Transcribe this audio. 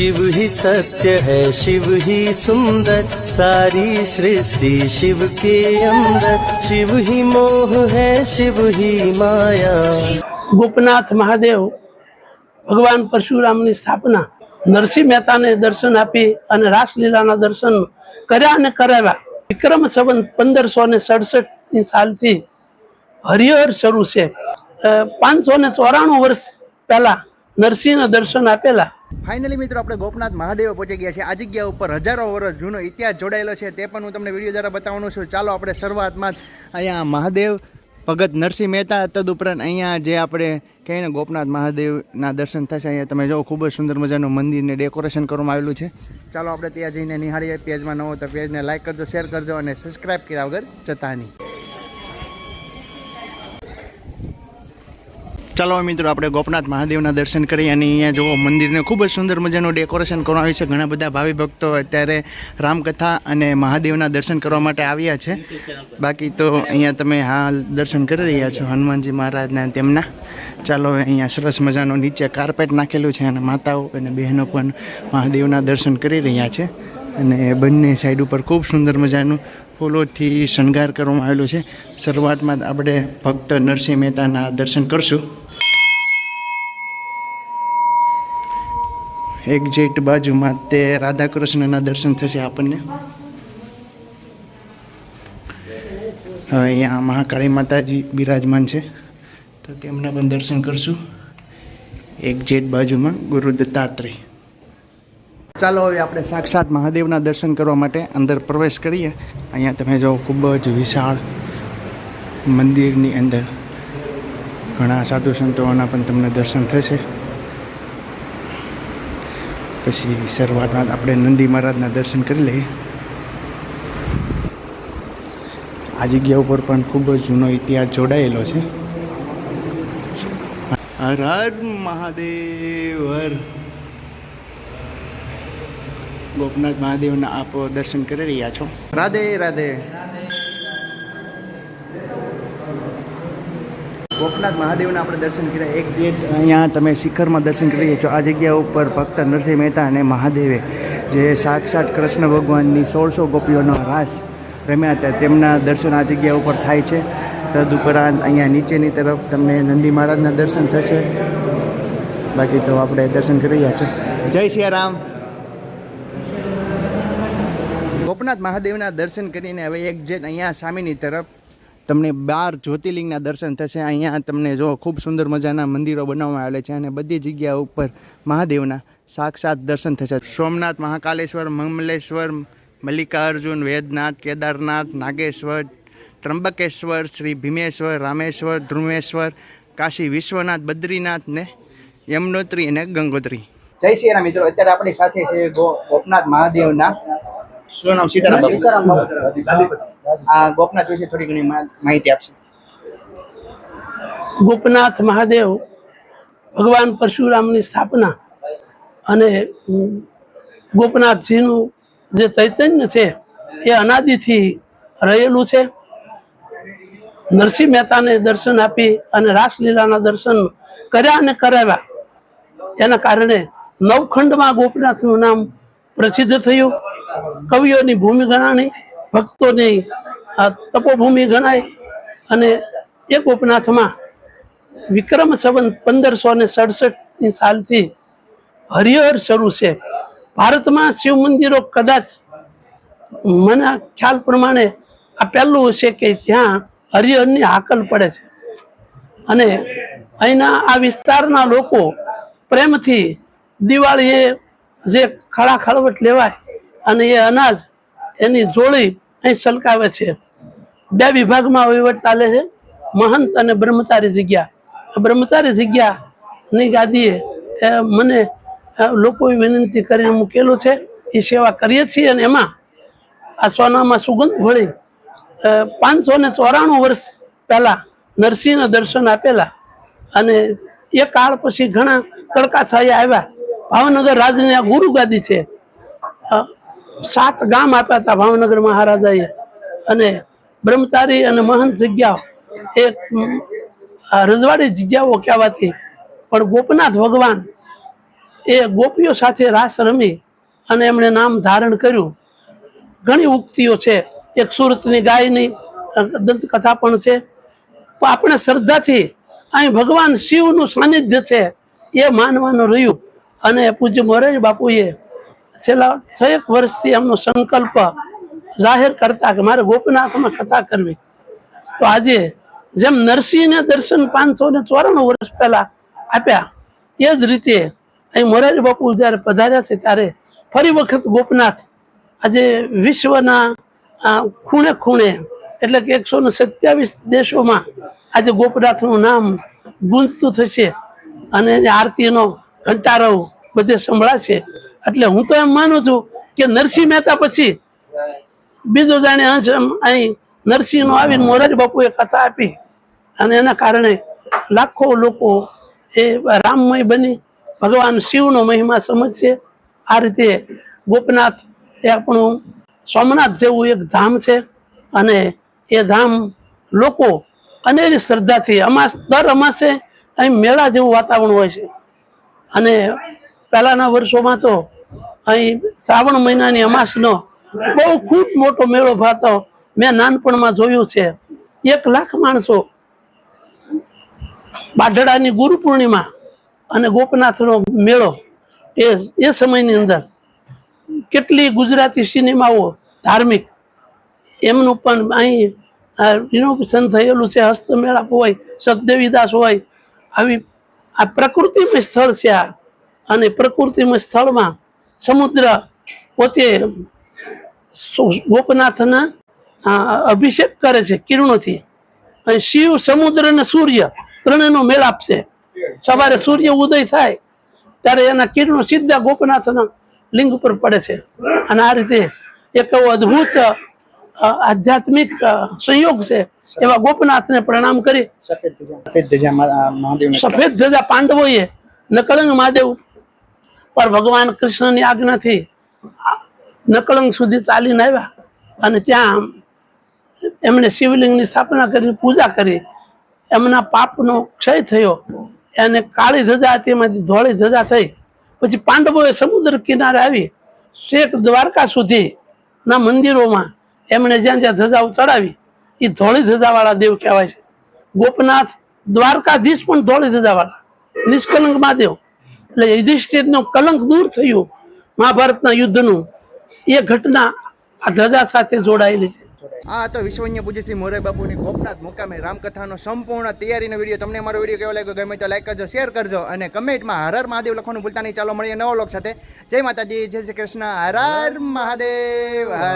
शिव ही सत्य है शिव ही सुंदर सारी सृष्टि शिव के अंदर शिव ही मोह है शिव ही माया ગોપનાથ મહાદેવ ભગવાન પરશુરામની સ્થાપના નરસિંહ મહેતાને દર્શન આપી અને રાસલીલાના દર્શન કર્યા અને કરાવ્યા વિક્રમ સંવંત પંદરસો ને સડસઠની સાલથી હરિહર શરૂ છે પાંચસો ને ચોરાણું વર્ષ પહેલા નરસિંહના દર્શન આપેલા. ફાઇનલી મિત્રો, આપણે ગોપનાથ મહાદેવ પહોંચી ગયા છે આ જગ્યા ઉપર હજારો વર્ષ જૂનો ઇતિહાસ જોડાયેલો છે. તે પણ હું તમને વીડિયો દ્વારા બતાવવાનું છું. ચાલો આપણે શરૂઆતમાં અહીંયા મહાદેવ, ભગત નરસિંહ મહેતા તદુપરાંત અહીંયા જે આપણે કહીએ ને ગોપનાથ મહાદેવના દર્શન થશે, અહીંયા તમે જો ખૂબ જ સુંદર મજાનું મંદિરને ડેકોરેશન કરવામાં આવેલું છે. ચાલો આપણે ત્યાં જઈને નિહાળીએ. પેજમાં નવો તો પેજને લાઇક કરજો શેર કરજો અને સબસ્ક્રાઈબ કર્યા વગર જતા નહીં. ચાલો મિત્રો, આપણે ગોપનાથ મહાદેવના દર્શન કરી અને અહીંયા જુઓ, મંદિરને ખૂબ જ સુંદર મજાનું ડેકોરેશન કરવામાં આવ્યું છે. ઘણા બધા ભાવિ ભક્તો અત્યારે રામકથા અને મહાદેવના દર્શન કરવા માટે આવ્યા છે. બાકી તો અહીંયા તમે હાલ દર્શન કરી રહ્યા છો હનુમાનજી મહારાજના તેમના. ચાલો અહીંયા સરસ મજાનું નીચે કાર્પેટ નાખેલું છે અને માતાઓ અને બહેનો પણ મહાદેવના દર્શન કરી રહ્યા છે. અને બંને સાઈડ ઉપર ખૂબ સુંદર મજાનું ફૂલોથી શણગાર કરવામાં આવેલો છે. શરૂઆતમાં આપણે ભક્ત નરસિંહ મહેતાના દર્શન કરશું. એક્ઝેક્ટ બાજુમાં તે રાધા કૃષ્ણના દર્શન થશે આપણને. અહીંયા મહાકાળી માતાજી બિરાજમાન છે. તો તેમના પણ દર્શન કરશું. એક્ઝેક્ટ બાજુમાં ગુરુ દત્તાત્રેય ચાલો હવે આપણે સાક્ષાત મહાદેવના દર્શન કરવા માટે અંદર પ્રવેશ કરીએ. અહીંયા તમે જો ખૂબ જ વિશાળ મંદિરની અંદર ઘણા સાધુ સંતોના પણ તમને દર્શન થશે. પછી શરૂઆતમાં આપણે નંદી મહારાજના દર્શન કરી લઈએ. આ જગ્યા ઉપર પણ ખૂબ જ જૂનો ઇતિહાસ જોડાયેલો છે. હર હર મહાદેવ, હર ગોપનાથ મહાદેવના આપ દર્શન કરી રહ્યા છો. રાધે રાધે. ગોપનાથ મહાદેવના આપણે દર્શન કર્યા. એક જે અહીંયા તમે શિખરમાં દર્શન કરી રહ્યા છો આ જગ્યા ઉપર ભક્ત નરસિંહ મહેતા અને મહાદેવે જે સાક્ષાત કૃષ્ણ ભગવાનની સોળસો ગોપીઓનો રાસ રમ્યા હતા તેમના દર્શન આ જગ્યા ઉપર થાય છે. તદુપરાંત અહીંયા નીચેની તરફ તમને નંદી મહારાજના દર્શન થશે. બાકી તો આપણે દર્શન કરી રહ્યા છીએ જય સિયારામ. ગોપનાથ મહાદેવના દર્શન કરીને હવે એક જે અહીંયા સામેની તરફ તમને બાર જ્યોતિર્લિંગના દર્શન થશે. અહીંયા તમને જો ખૂબ સુંદર મજાના મંદિરો બનાવવામાં આવેલા છે અને બધી જગ્યા ઉપર મહાદેવના સાક્ષાત દર્શન થશે. સોમનાથ, મહાકાલેશ્વર, મંગલેશ્વર, મલ્લિકાર્જુન, વેદનાથ, કેદારનાથ, નાગેશ્વર ત્રંબકેશ્વર શ્રી ભીમેશ્વર, રામેશ્વર ધ્રુમેશ્વર કાશી વિશ્વનાથ, બદ્રીનાથ ને યમનોત્રી અને ગંગોત્રી. જય શ્રી રામ મિત્રો. અત્યારે આપણી સાથે છે ગોપનાથ મહાદેવના શું નામ? સીતારામ આ ગોપનાથ વિશે થોડી ઘણી માહિતી આપશે. ગોપનાથ મહાદેવ ભગવાન પરશુરામની સ્થાપના અને ગોપનાથજીનું જે ચૈતન્ય છે એ અનાદિથી રહેલું છે. નરસિંહ મહેતાને દર્શન આપી અને રાસલીલાના દર્શન કર્યા અને કરાવ્યા. એના કારણે નવખંડમાં ગોપનાથનું નામ પ્રસિદ્ધ થયું. કવિઓની ભૂમિ ગણાણી, ભક્તોની તપોભૂમિ ગણાય અને એ ગોપનાથમાં વિક્રમ સંવંત પંદરસો ને સડસઠની સાલથી હરિહર શરૂ છે. ભારતમાં શિવ મંદિરો કદાચ મને ખ્યાલ પ્રમાણે આ પહેલું છે કે જ્યાં હરિહરની હાકલ પડે છે. અને અહીંના આ વિસ્તારના લોકો પ્રેમથી દિવાળીએ જે ખળા ખળવટ લેવાય અને એ અનાજ એની જોડી અહીં સલકાવે છે. બે વિભાગમાં વહીવટ ચાલે છે. મહંત અને બ્રહ્મચારી જગ્યા. બ્રહ્મચારી જગ્યાની ગાદીએ મને લોકોએ વિનંતી કરીને મૂકેલું છે. એ સેવા કરીએ છીએ અને એમાં આ સોનામાં સુગંધ ભળી પાંચસો ને ચોરાણું વર્ષ પહેલાં નરસિંહના દર્શન આપેલા અને એ કાળ પછી ઘણા તડકા છાયા આવ્યા. ભાવનગર રાજની આ ગુરુ ગાદી છે સાત ગામ આપ્યા હતા ભાવનગર મહારાજાએ. અને બ્રહ્મચારી અને મહંત જગ્યાઓ. એ રજવાડી જગ્યાઓ કહેવાતી. પણ ગોપનાથ ભગવાન એ ગોપીઓ સાથે રાસ રમી અને એમણે નામ ધારણ કર્યું. ઘણી ઉક્તિઓ છે. એક સુરતની ગાયની દંતકથા પણ છે. પણ આપણે શ્રદ્ધાથી અહીં ભગવાન શિવનું સાનિધ્ય છે એ માનવાનું રહ્યું. અને પૂજ્ય મોરારી બાપુએ છેલ્લા છેક વર્ષથી એમનો સંકલ્પ જાહેર કરતા કે મારે ગોપીનાથમાં કથા કરવી. તો આજે જેમ નરસિંહને દર્શન પાંચસો ને ચોરાણું વર્ષ પહેલા આપ્યા, એ જ રીતે અહીં મોરારી બાપુ જ્યારે પધાર્યા છે ત્યારે ફરી વખત ગોપનાથ આજે વિશ્વના ખૂણે ખૂણે એટલે કે એકસો ને સત્યાવીસ દેશોમાં આજે ગોપનાથનું નામ ગુંજતું થશે અને આરતીનો ઘંટારવ બધે સંભળાશે. એટલે હું તો એમ માનું છું કે નરસિંહ મહેતા પછી બીજો જાણે અંશ અહીં નરસિંહનો આવીને મોરારી બાપુએ કથા આપી અને એના કારણે લાખો લોકો એ રામમય બની, ભગવાન શિવનો મહિમા સમજશે. આ રીતે ગોપનાથ એ આપણું સોમનાથ જેવું એક ધામ છે અને એ ધામ લોકો અનેરી શ્રદ્ધાથી અમાસ, દર અમાસે અહીં મેળા જેવું વાતાવરણ હોય છે. અને પહેલાના વર્ષોમાં તો અહીં શ્રાવણ મહિનાની અમાસનો બહુ ખૂબ મોટો મેળો ભરાતો મેં નાનપણમાં જોયું છે. એક લાખ માણસો બાઢડાની ગુરુ પૂર્ણિમા અને ગોપનાથનો મેળો એ એ સમયની અંદર. કેટલી ગુજરાતી સિનેમાઓ ધાર્મિક એમનું પણ અહીં રિનોવેશન થયેલું છે હસ્તમેળાપ હોય સતદેવીદાસ હોય, આવી, આ પ્રકૃતિમય સ્થળ છે આ. અને પ્રકૃતિમય સ્થળમાં સમુદ્ર પોતે ગોપનાથના અભિષેક કરે છે કિરણોથી. અને શિવ સમુદ્ર અને સૂર્ય ત્રણેયનો મેળાપ છે સવારે સૂર્ય ઉદય થાય ત્યારે એના કિરણો સીધા ગોપનાથના લિંગ ઉપર પડે છે. અને આ રીતે એક એવો અદ્ભુત આધ્યાત્મિક સંયોગ છે એવા ગોપનાથને પ્રણામ કરી. ધજા સફેદ ધજા પાંડવોએ નકળંગ મહાદેવ પર ભગવાન કૃષ્ણની આજ્ઞાથી નકળંગ સુધી ચાલીને આવ્યા. અને ત્યાં એમણે શિવલિંગની સ્થાપના કરી, પૂજા કરી. એમના પાપનો ક્ષય થયો. એને કાળી ધજા હતી, એમાંથી ધોળી ધજા થઈ. પછી પાંડવોએ સમુદ્ર કિનારે આવી, શેખ દ્વારકા સુધીના મંદિરોમાં એમણે જ્યાં જ્યાં ધજાઓ ચડાવી એ ધોળી ધજાવાળા દેવ કહેવાય છે. ગોપનાથ દ્વારકાધીશ પણ ધોળી ધજાવાળા નિષ્કલંક મહાદેવ. એટલે યુધિષ્ઠિરનો કલંક દૂર થયું મહાભારતના યુદ્ધનું. એ ઘટના આ ધજા સાથે જોડાયેલી છે. આ તો વિશ્વન્ય પૂજ્ય શ્રી મોરારી બાપુની ગોપનાથ મુકામે રામકથાનો સંપૂર્ણ તૈયારીનો વીડિયો. તમને મારો વીડિયો કેવો લાગ્યો? ગમે તો લાઈક કરજો શેર કરજો અને કમેન્ટમાં હર મહાદેવ લખવાનું ભૂલતા નહીં. ચાલો મળીએ નવો લોક સાથે. જય માતાજી, જય શ્રી કૃષ્ણ. હર મહાદેવ.